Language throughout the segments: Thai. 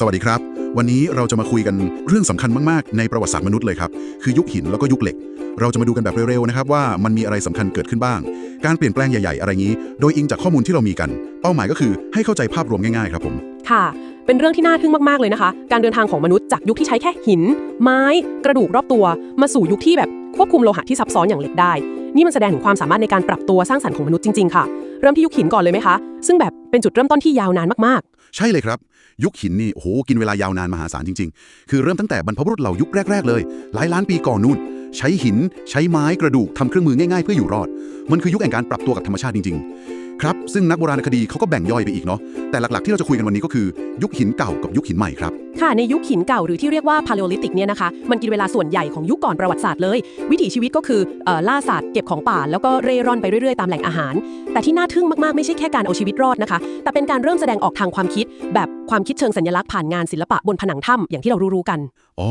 สวัสดีครับ วันนี้เราจะมาคุยกันเรื่องสำคัญมากๆ ในประวัติศาสตร์มนุษย์เลยครับ คือยุคหินแล้วก็ยุคเหล็ก เราจะมาดูกันแบบเร็วๆนะครับว่ามันมีอะไรสำคัญเกิดขึ้นบ้าง การเปลี่ยนแปลงใหญ่ๆ อะไรงี้ โดยอิงจากข้อมูลที่เรามีกัน เป้าหมายก็คือให้เข้าใจภาพรวมง่ายๆ ครับผม ค่ะ เป็นเรื่องที่น่าทึ่งมากๆเลยนะคะ การเดินทางของมนุษย์จากยุคที่ใช้แค่หิน ไม้ กระดูกรอบตัว มาสู่ยุคที่แบบควบคุมโลหะที่ซับซ้อนอย่างเหล็กได้ นี่มันแสดงถึงความสามารถในการปรับตัวสร้างสรรค์ของมนุษย์จริงๆ ค่ะ เริ่มที่ยุคหินก่อนเลยไหมคะ ซึ่งแบบเป็นจุดเริ่มต้นที่ยาวนานมากใช่เลยครับ ยุคหินนี่โอ้โหกินเวลายาวนานมหาศาลจริง ๆ คือเริ่มตั้งแต่บรรพบุรุษเหล่ายุคแรก ๆ เลย หลายล้านปีก่อนนู่น ใช้หิน ใช้ไม้กระดูกทำเครื่องมือง่ายๆ เพื่ออยู่รอด มันคือยุคแห่งการปรับตัวกับธรรมชาติจริงๆ ครับ ซึ่งนักโบราณคดีเขาก็แบ่งย่อยไปอีกเนาะ แต่หลัก ๆ ที่เราจะคุยกันวันนี้ก็คือยุคหินเก่ากับยุคหินใหม่ครับๆค่ะ ในยุคหินเก่าหรือที่เรียกว่าพาเลโอลิติกเนี่ยนะคะ มันกินเวลาส่วนใหญ่ของยุคก่อนประวัติศาสตร์เลย วิถีชีวิตก็คือเอ่อล่าสัตว์เก็บของป่าแล้วก็เร่ร่อนไปเรื่อยๆ ตามแหล่งอาหาร แต่ที่น่าทึ่งมากๆ ไม่ใช่แค่การเอาชีวิตรอดนะคะ แต่เป็นการเริ่มแสดงออกทางความคิด แบบความคิดเชิงสัญลักษณ์ผ่านงานศิลปะบนผนังถ้ำอย่างที่เรารู้ๆกัน อ๋อ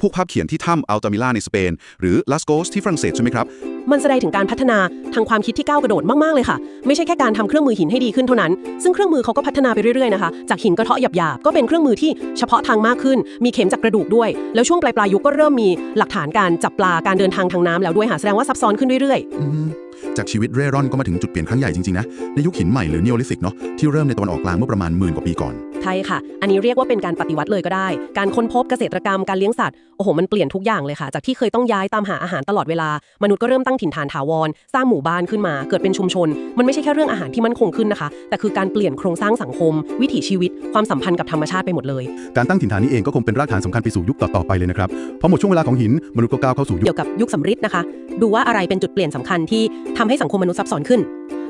พวกภาพเขียนที่ถ้ำอัลตามิล่าในสเปน หรือลาสโกสที่ฝรั่งเศสใช่ไหมครับ มันแสดงถึงการพัฒนาทางความคิดที่ก้าวกระโดดมากๆเลยค่ะ ไม่ใช่แค่การทำเครื่องมือหินให้ดีขึ้นเท่านั้น ซึ่งเครื่องมือเขาก็พัฒนาไปเรื่อยๆนะคะ จากหินกระเทาะหยาบๆ ก็เป็นเครื่องมือที่เฉพาะทางมากขึ้น มีเข็มจากกระดูกด้วย แล้วช่วงปลายปลายยุคก็เริ่มมีหลักฐานการจับปลา การเดินทางทางน้ำแล้วด้วยค่ะ แสดงว่าซับซ้อนขึ้นเรื่อยๆ จากชีวิตเร่ร่อนก็มาถึงจุดเปลี่ยนครั้งใหญ่จริงๆนะ ในยุคหินใหม่หรือเนโอลิธิกเนาะที่เริ่มในตะวันออกกลางเมื่อประมาณหมื่นกว่าปีก่อนๆใช่ค่ะ อันนี้เรียกว่าเป็นการปฏิวัติเลยก็ได้ การค้นพบเกษตรกรรม การเลี้ยงสัตว์ โอ้โห มันเปลี่ยนทุกอย่างเลยค่ะ จากที่เคยต้องย้ายตามหาอาหารตลอดเวลา มนุษย์ก็เริ่มตั้งถิ่นฐานถาวร สร้างหมู่บ้านขึ้นมา เกิดเป็นชุมชน มันไม่ใช่แค่เรื่องอาหารที่มั่นคงขึ้นนะคะ แต่คือการเปลี่ยนโครงสร้างสังคม วิถีชีวิต ความสัมพันธ์กับธรรมชาติไปหมดเลย การตั้งถิ่นฐานนี้เองก็คงเป็นรากฐานสำคัญไปสู่ยุคต่อๆไปเลยนะครับ พอหมดช่วงเวลาของหินมนุษย์ก็ก้าวเข้าสู่ยุคเกี่ยวกับยุคสำริดนะคะ ดูว่าอะไรเป็นจุดเปลี่ยนสำคัญที่ทำให้สังคมมนุษย์ซับซ้อนขึ้น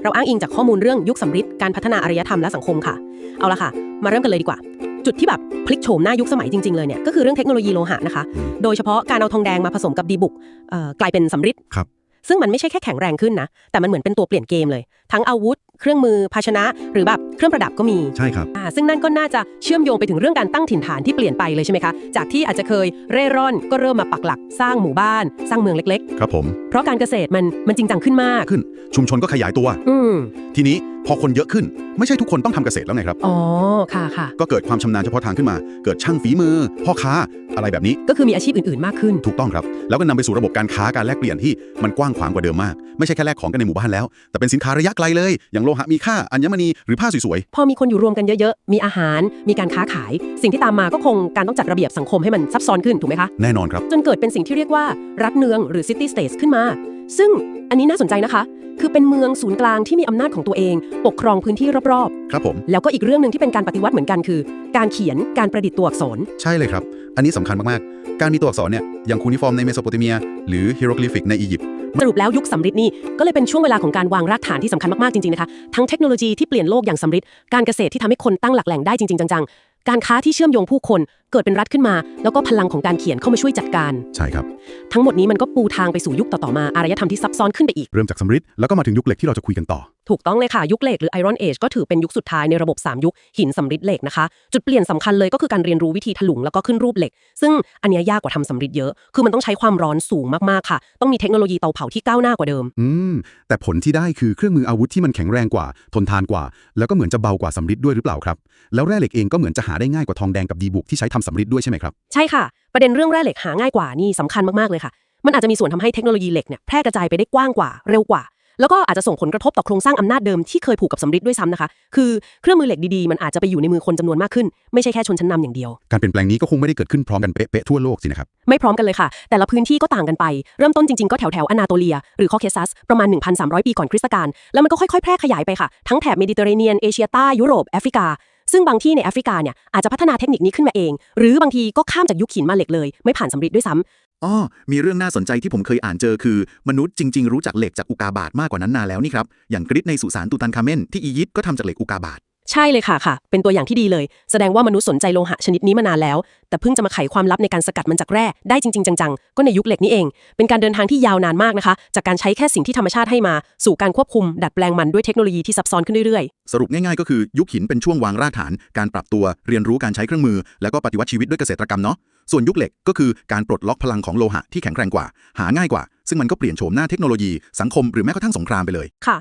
เราอ้างอิงจากข้อมูลเรื่องยุคสำริดการพัฒนาอารยธรรมและสังคมค่ะ เอาละค่ะ มาเริ่มกันเลยดีกว่า จุดที่แบบพลิกโฉมหน้ายุคสมัยจริงๆเลยเนี่ยก็คือเรื่องเทคโนโลยีโลหะนะคะ โดยเฉพาะการเอาทองแดงมาผสมกับดีบุกเอ่อกลายเป็นสำริดครับซึ่งมันไม่ใช่แค่แข็งแรงขึ้นนะ แต่มันเหมือนเป็นตัวเปลี่ยนเกมเลย ทั้งอาวุธ เครื่องมือ ภาชนะ หรือแบบ เครื่องประดับก็มีใช่ครับ อ่าซึ่งนั่นก็น่าจะเชื่อมโยงไปถึงเรื่องการตั้งถิ่นฐานที่เปลี่ยนไปเลยใช่ไหมคะ จากที่อาจจะเคยเร่ร่อนก็เริ่มมาปักหลักสร้างหมู่บ้าน สร้างเมืองเล็ก ครับผม ๆ เพราะการเกษตรมันมันจริงจังขึ้นมาก ขึ้นชุมชนก็ขยายตัว อืม ทีนี้ พอคนเยอะขึ้นไม่ใช่ทุกคนต้องทำเกษตรแล้วไงครับ อ๋อ ค่ะค่ะ ก็เกิดความชำนาญเฉพาะทางขึ้นมา เกิดช่างฝีมือ พ่อค้า อะไรแบบนี้ ก็คือมีอาชีพอื่น ๆ มากขึ้น ถูกต้องครับ แล้วก็นำไปสู่ระบบการค้าการแลกเปลี่ยนที่มันกว้างขวางกว่าเดิมมาก ไม่ใช่แค่แลกของกันในหมู่บ้านแล้ว แต่เป็นสินค้าระยะไกลเลย อย่างโลหะมีค่า อัญมณี หรือผ้าสวยพอมีคนอยู่รวมกันเยอะๆ มีอาหาร มีการค้าขาย สิ่งที่ตามมาก็คงการต้องจัดระเบียบสังคมให้มันซับซ้อนขึ้นถูกไหมคะ ๆ แน่นอนครับ จนเกิดเป็นสิ่งที่เรียกว่า รัฐเนืองหรือ city states ขึ้นมา ซึ่งอันนี้น่าสนใจนะคะ คือเป็นเมืองศูนย์กลางที่มีอำนาจของตัวเอง ปกครองพื้นที่รอบครับผมๆแล้วก็อีกเรื่องหนึ่งที่เป็นการปฏิวัติเหมือนกันคือ การเขียนการประดิษฐ์ตัวอักษร ใช่เลยครับ อันนี้สำคัญมากๆ การมีตัวอักษรเนี่ยอย่างคูนิฟอร์มในเมโสโปเตเมีย หรือฮิโรกลิฟิกในอียิปต์สรุปแล้วยุคสำริดนี่ก็เลยเป็นช่วงเวลาของการวางรากฐานที่สำคัญมากๆจริงๆนะคะทั้งเทคโนโลยีที่เปลี่ยนโลกอย่างสำริดการเกษตรที่ทำให้คนตั้งหลักแหล่งได้จริงๆจังๆ การค้าที่เชื่อมโยงผู้คนเกิดเป็นรัฐขึ้นมา แล้วก็พลังของการเขียนเข้ามาช่วยจัดการ ใช่ครับ ทั้งหมดนี้มันก็ปูทางไปสู่ยุคต่อๆมาอารยธรรมที่ซับซ้อนขึ้นไปอีก เริ่มจากสำริดแล้วก็มาถึงยุคเหล็กที่เราจะคุยกันต่อ ถูกต้องเลยค่ะ ยุคเหล็กหรือ Iron Age ก็ถือเป็นยุคสุดท้ายในระบบ 3 ยุคหินสำริดเหล็กนะคะ จุดเปลี่ยนสำคัญเลยก็คือการเรียนรู้วิธีถลุงแล้วก็ขึ้นรูปเหล็ก ซึ่งอันเนี้ยยากกว่าทำสำริดเยอะ คือมันต้องใช้ความร้อนสูงมากๆค่ะ ต้องมีเทคโนโลยีเตาเผาที่ก้าวหน้ากว่าเดิม อืม แต่ผลที่ได้คือเครื่องมืออาวุธที่มันแข็งแรงกว่า ทนทานกว่า แล้วก็เหมือนจะเบากว่าสำริดด้วยหรือเปล่าครับ แล้วแร่เหล็กเองก็เหมือนจะหาได้ง่ายกว่าทองแดงกับดีบุกที่ใช้ทำสำริดด้วยใช่ไหมครับใช่ค่ะ ประเด็นเรื่องแร่เหล็กหาง่ายกว่านี่สำคัญมากๆเลยค่ะมันอาจจะมีส่วนทำให้เทคโนโลยีเหล็กเนี่ยแพร่กระจายไปได้กว้างกว่าเร็วกว่า แล้วก็อาจจะส่งผลกระทบต่อโครงสร้างอำนาจเดิมที่เคยผูกกับสำริดด้วยซ้ำนะคะ คือเครื่องมือเหล็กดีๆ มันอาจจะไปอยู่ในมือคนจำนวนมากขึ้น ไม่ใช่แค่ชนชั้นนำอย่างเดียว การเปลี่ยนแปลงนี้ก็คงไม่ได้เกิดขึ้นพร้อมกันเป๊ะๆทั่วโลกสินะครับ ไม่พร้อมกันเลยค่ะ แต่ละพื้นที่ก็ต่างกันไป เริ่มต้นจริงๆ ก็แถวแถวๆอนาโตเลีย หรือคอเคซัส ประมาณ 1,300 ปีก่อนคริสตกาล แล้วมันก็ค่อยๆ แพร่ขยายไปค่ะ ทั้งแถบเมดิเตอร์เรเนียน เอเชียใต้ ยุโรป แอฟริกา ซึ่งบางที่ในแอฟริกาเนี่ยอาจจะพัฒนาเทคนิคนี้ขึ้นมาเอง หรือบางทีก็ข้ามจากยุคหินมาเหล็กเลย ไม่ผ่านสำริดด้วยซ้ำอ๋อมีเรื่องน่าสนใจที่ผมเคยอ่านเจอคือ มนุษย์จริง ๆ รู้จักเหล็กจากอุกาบาตมากกว่านั้นนานแล้วนี่ครับอย่างกริชในสุสานตูตันคาเมนที่อียิปต์ก็ทำจากเหล็กอุกาบาต ใช่เลยค่ะค่ะ เป็นตัวอย่างที่ดีเลย แสดงว่ามนุษย์สนใจโลหะชนิดนี้มานานแล้ว แต่เพิ่งจะมาไขความลับในการสกัดมันจากแร่ได้จริงๆ จังๆ ก็ในยุคเหล็กนี้เอง เป็นการเดินทางที่ยาวนานมากนะคะ จากการใช้แค่สิ่งที่ธรรมชาติให้มา สู่การควบคุม ดัดแปลงมันด้วยเทคโนโลยีที่ซับซ้อนขึ้นเรื่อยสรุปง่ายๆ ก็คือยุคหินเป็นช่วงวางรากฐาน การปรับตัว เรียนรู้การใช้เครื่องมือ แล้วก็ปฏิวัติชีวิตด้วยเกษตรกรรมเนาะ ส่วนยุคเหล็กก็คือการปลดล็อกพลังของโลหะที่แข็งแกร่งกว่า หาง่ายกว่า ซึ่งมันก็เปลี่ยนโฉมหน้าเทคโนโลยี สังคมหรือแม้กระทั่งสงครามไปเลยๆค่ะ